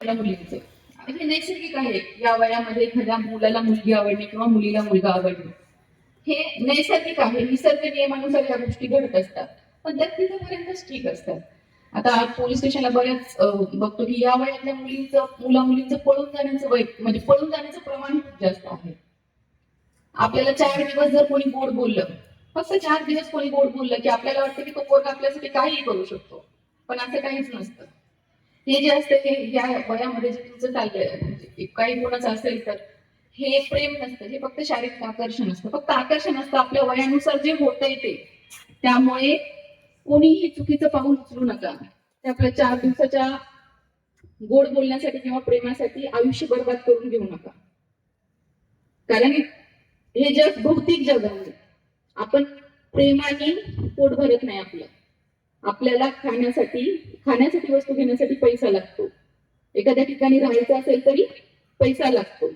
मुला मुलींचं हे नैसर्गिक आहे. या वयामध्ये एखाद्या मुलाला मुलगी आवडणे किंवा मुलीला मुलगा आवडणे. हे नैसर्गिक आहे. निसर्ग नियमानुसार या गोष्टी घडत असतात. पण त्यात तिथपर्यंतच ठीक असतात. आता पोलीस स्टेशनला बऱ्याच बघतो की या वयातल्या मुलींचं मुला मुलींचं पळून जाण्याचं वय म्हणजे पळून जाण्याचं प्रमाण खूप जास्त आहे. आपल्याला चार दिवस जर कोणी गोड बोललं फक्त चार दिवस कोणी गोड बोललं की आपल्याला वाटतं की तो पोरगा आपल्यासाठी काहीही करू शकतो. पण असं काहीच नसतं. हे जे असतं हे या वयामध्ये जे तुमचं चाललंय म्हणजे काही कोणाचं असेल तर हे प्रेम नसतं हे फक्त शारीरिक आकर्षण असतं. फक्त आकर्षण असतं आपल्या वयानुसार जे होतंय ते. त्यामुळे कोणीही चुकीचं पाहून उचलू नका. ते आपल्या चार दिवसाच्या गोड बोलण्यासाठी किंवा प्रेमासाठी आयुष्य बर्बाद करून घेऊ नका. कारण हे जग भौतिक जग आहे. आपण प्रेमाने पोट भरत नाही आपलं. आपल्याला खाण्यासाठी खाण्यासाठी वस्तू घेण्यासाठी पैसा लागतो. एखाद्या ठिकाणी राहायचं असेल तरी पैसा लागतो.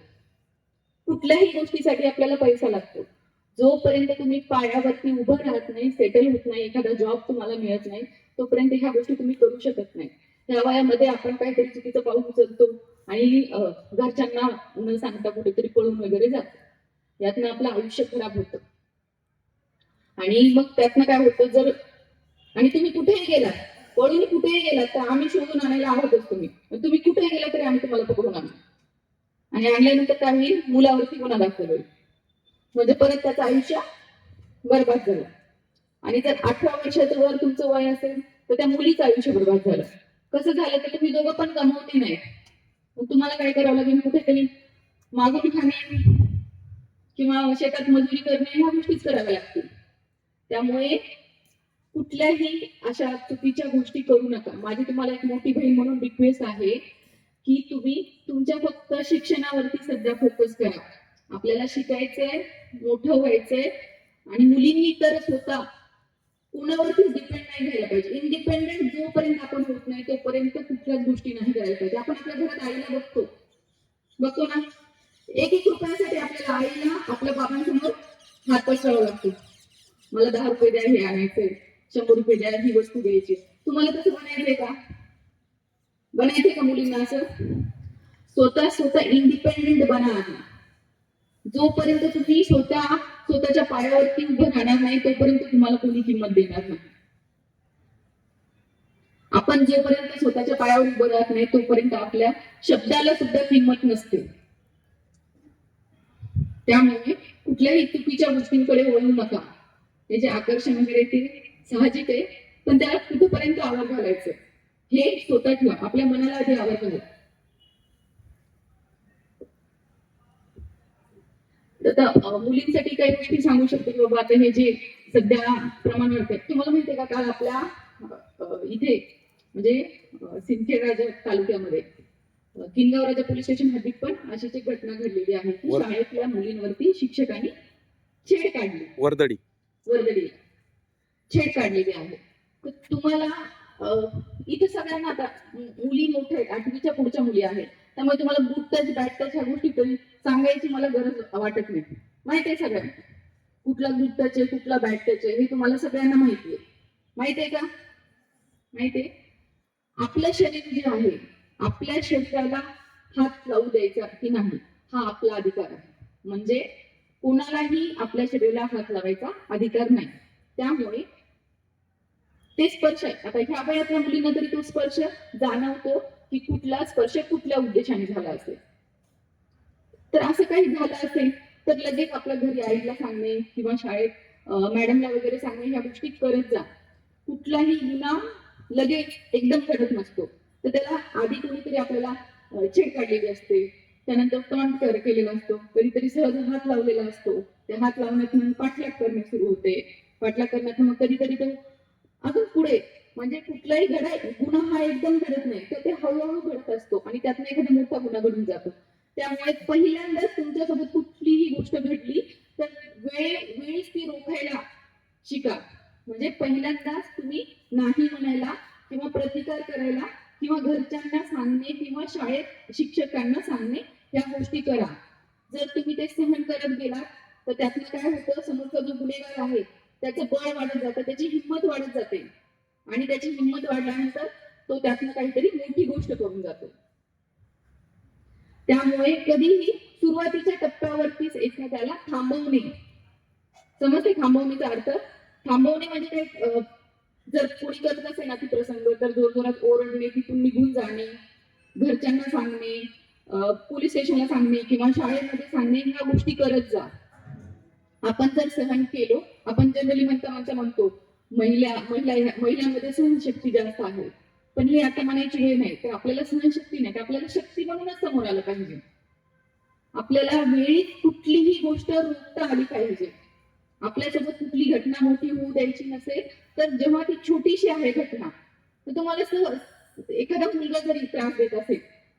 कुठल्याही गोष्टीसाठी आपल्याला पैसा लागतो. जोपर्यंत तुम्ही पायावरती उभं राहत नाही सेटल होत नाही एखादा जॉब तुम्हाला मिळत नाही तोपर्यंत ह्या गोष्टी तुम्ही करू शकत नाही. ह्या वयामध्ये आपण काहीतरी चुकीचं पाऊल उचलतो आणि घरच्यांना न सांगता कुठेतरी पळून वगैरे जातो. यातनं आपलं आयुष्य खराब होतं. आणि मग त्यातनं काय होतं जर आणि तुम्ही कुठेही गेलात पळून कुठेही गेलात तर आम्ही शोधून आणायला आहोतच तुम्ही. तुम्ही कुठेही गेला तरी आम्ही तुम्हाला पकडून आणू. आणि आणल्यानंतर काही मुलावरती गुन्हा दाखल होईल. म्हणजे परत त्याचं आयुष्य बरबाद झालं. आणि जर अठरा वर्षाचं वर तुमचं वय असेल तर त्या मुलीचं आयुष्य बरबाद झालं. कसं झालं तर तुम्ही दोघं पण कमवते नाही मग तुम्हाला काय करावं लागेल कुठेतरी? मागून खाणे किंवा शेतात मजुरी करणे ह्या गोष्टीच कराव्या लागतील. त्यामुळे कुठल्याही अशा चुकीच्या गोष्टी करू नका. माझी तुम्हाला एक मोठी बहीण म्हणून रिक्वेस्ट आहे की तुम्ही तुमच्या फक्त शिक्षणावरती सध्या फोकस करा. आपल्याला शिकायचंय मोठं व्हायचंय आणि मुलींनी तर स्वतः कुणावरतीच डिपेंड नाही घ्यायला पाहिजे. इंडिपेंडेंट जोपर्यंत आपण होत नाही तोपर्यंत कुठल्याच गोष्टी नाही करायला पाहिजे. आपण आपल्या घरात आईला बघतो. बघतो ना? एक एक रुपयासाठी आपल्याला आईला आपल्या बाबांसमोर हात पसरावा लागतो. मला दहा रुपये द्या हे आणायचंय. शंभर रुपये द्या ही वस्तू घ्यायची. तुम्हाला तसं बनायचंय का? बनायचंय का मुलींना असं? स्वतः स्वतः इंडिपेंडेंट बना जोपर्यंत तुम्ही स्वतः स्वतःच्या पायावरती उभं राहणार नाही तोपर्यंत तुम्हाला कोणी किंमत देणार नाही. आपण जोपर्यंत स्वतःच्या पायावर उभं राहत नाही तोपर्यंत आपल्या शब्दाला सुद्धा किंमत नसते. त्यामुळे कुठल्याही चुकीच्या गोष्टींकडे वळू नका. त्याचे आकर्षण वगैरे ते साहजिक आहे. पण त्याला कुठपर्यंत आवाज घालायचं? हे स्वतः ठेवा. आपल्या मनाला आधी आवाज घाला. आता मुलींसाठी काही गोष्टी सांगू शकतो की बाबा आता हे जे सध्या प्रमाण वाढतंय. तुम्हाला माहितीये का काल आपल्या इथे म्हणजे अं, सिंदखेड तालुक्यामध्ये किनगाव राजा पोलीस स्टेशन हद्दीत पण अशीच एक घटना घडलेली आहे. की शाळेतल्या मुलींवरती शिक्षकांनी छेड काढली. वर्दडी वर्गडी छेड काढलेली आहे. तर तुम्हाला इथे सगळ्यांना आता मुली मोठ्या आहेत आठवीच्या पुढच्या मुली आहेत. त्यामुळे तुम्हाला बुट टच बॅट टच ह्या गोष्टी तरी सांगायची मला गरज वाटत नाही. माहिती आहे सगळ्यांना? कुठला बुट टच आहे कुठला बॅट टच आहे हे तुम्हाला सगळ्यांना माहिती आहे. माहिती आहे का? माहिती आहे? आपलं शरीर जे आहे आपल्या शरीराला हात लावू द्यायचा की नाही हा आपला अधिकार आहे. म्हणजे कोणालाही आपल्या शरीराला हात लावायचा अधिकार नाही. त्यामुळे ते स्पर्श आहे. आता ह्या वयातल्या मुलींना तरी तो स्पर्श जाणवतो की कुठला स्पर्श कुठल्या उद्देशाने झाला असेल. तर असं काही झालं असेल तर लगेच आपल्या घरी आईला सांगणे किंवा शाळेत मॅडमला वगैरे सांगणे ह्या गोष्टी करत जा. कुठलाही गुन्हा लगेच एकदम घडत नसतो. तर त्याला आधी कोणीतरी आपल्याला चेक छेड काढलेली असते. त्यानंतर तोंड कर केलेला असतो. कधीतरी सहज हात लावलेला असतो. त्या हात लावण्यातून पाठलाग करणे सुरू होते. पाठलाग करण्यात मग कधीतरी तो अजून पुढे म्हणजे कुठलाही घडाय गुन्हा हा एकदम घडत नाही. तर ते हळूहळू घडत असतो आणि त्यातनं एखादा मोठा गुन्हा घडून जातो. त्यामुळे पहिल्यांदाच तुमच्यासोबत कुठलीही गोष्ट घडली तर वेळ वेळीच ती रोखायला शिका. म्हणजे पहिल्यांदाच तुम्ही नाही म्हणायला किंवा प्रतिकार करायला किंवा घरच्यांना सांगणे किंवा शाळेत शिक्षकांना सांगणे या गोष्टी करा. जर तुम्ही ते सहन करत गेलात तर त्यातनं काय होतं? समोरचा जो गुन्हेगार आहे त्याचं बळ वाढत जातं त्याची हिंमत वाढत जाते. आणि त्याची हिंमत वाढल्यानंतर तो त्यातनं काहीतरी मोठी गोष्ट करून जातो. त्यामुळे कधीही सुरुवातीच्या टप्प्यावरतीच एखाद्याला थांबवणे. समजते थांबवणीचा अर्थ? थांबवणे म्हणजे काय? जर कोणी करत असेल ना ती प्रसंग तर जोरजोरात ओरडणे तिथून निघून जाणे घरच्यांना सांगणे पोलीस स्टेशनला सांगणे किंवा शाळेमध्ये सांगणे ह्या गोष्टी करत जा. आपण जर सहन केलो आपण जनरली म्हणता म्हणता म्हणतो महिला महिला महिलांमध्ये सहनशक्ती जास्त आहे. पण हे आता म्हणायची हे नाही तर आपल्याला सहनशक्ती नाही तर आपल्याला शक्ती म्हणूनच समोर आलं पाहिजे. आपल्याला वेळी कुठलीही गोष्ट रोखता आली पाहिजे. आपल्यासोबत कुठली घटना मोठी होऊ द्यायची नसेल तर जेव्हा ती छोटीशी आहे घटना तर तुम्हाला सहज एखादा मुलगा जरी त्रास देत असेल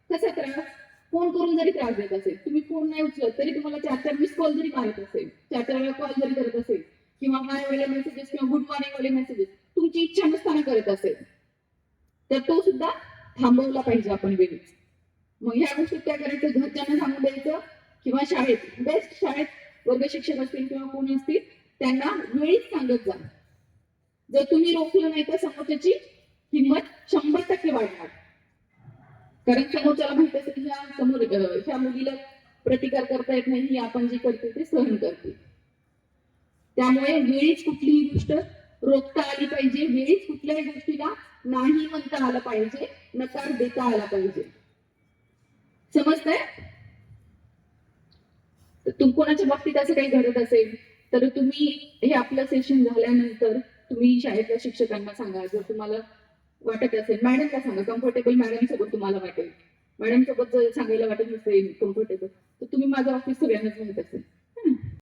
कसा त्रास? फोन करून जरी त्रास देत असेल तुम्ही फोन नाही उचलत तरी तुम्हाला चार चार मिस कॉल जरी मारत असेल चार चार वेळा कॉल जरी करत असेल किंवा हाय वाले मेसेजेस किंवा गुड मॉर्निंग वाले मेसेजेस तुमची इच्छा नसताना करत असेल तर तो सुद्धा थांबवला पाहिजे आपण वेळीच. मग ह्या गोष्टी काय करायचं? घरच्यांना सांगून द्यायचं किंवा शाळेत बेस्ट शाळेत वर्ग शिक्षक असतील किंवा कोण असतील त्यांना वेळीच सांगत जा. जर तुम्ही रोखलं नाही तर समोरच्याची किंमत शंभर टक्के वाढणार. कारण समोरच्याला माहीत असेल ह्या समोर ह्या मुलीला प्रतिकार करता येत नाही आपण जे करते ते सहन करते त्यामुळे वेळीच कुठलीही गोष्ट रोखता आली पाहिजे वेळीच कुठल्याही गोष्टीला नाही म्हणता आलं पाहिजे नकार देता आला पाहिजे. समजतंय? तर तुम कोणाच्या बाबतीत असं काही घडत असेल तर तुम्ही हे आपलं सेशन झाल्यानंतर तुम्ही शाळेतल्या शिक्षकांना सांगा. जर तुम्हाला वाटत असेल. मॅडमला सांगा? कम्फर्टेबल मॅडम सोबत तुम्हाला वाटेल. मॅडम सोबत जर सांगायला वाटत नसेल कम्फर्टेबल तर तुम्ही माझं ऑफिस सगळ्यांनाच माहीत असेल.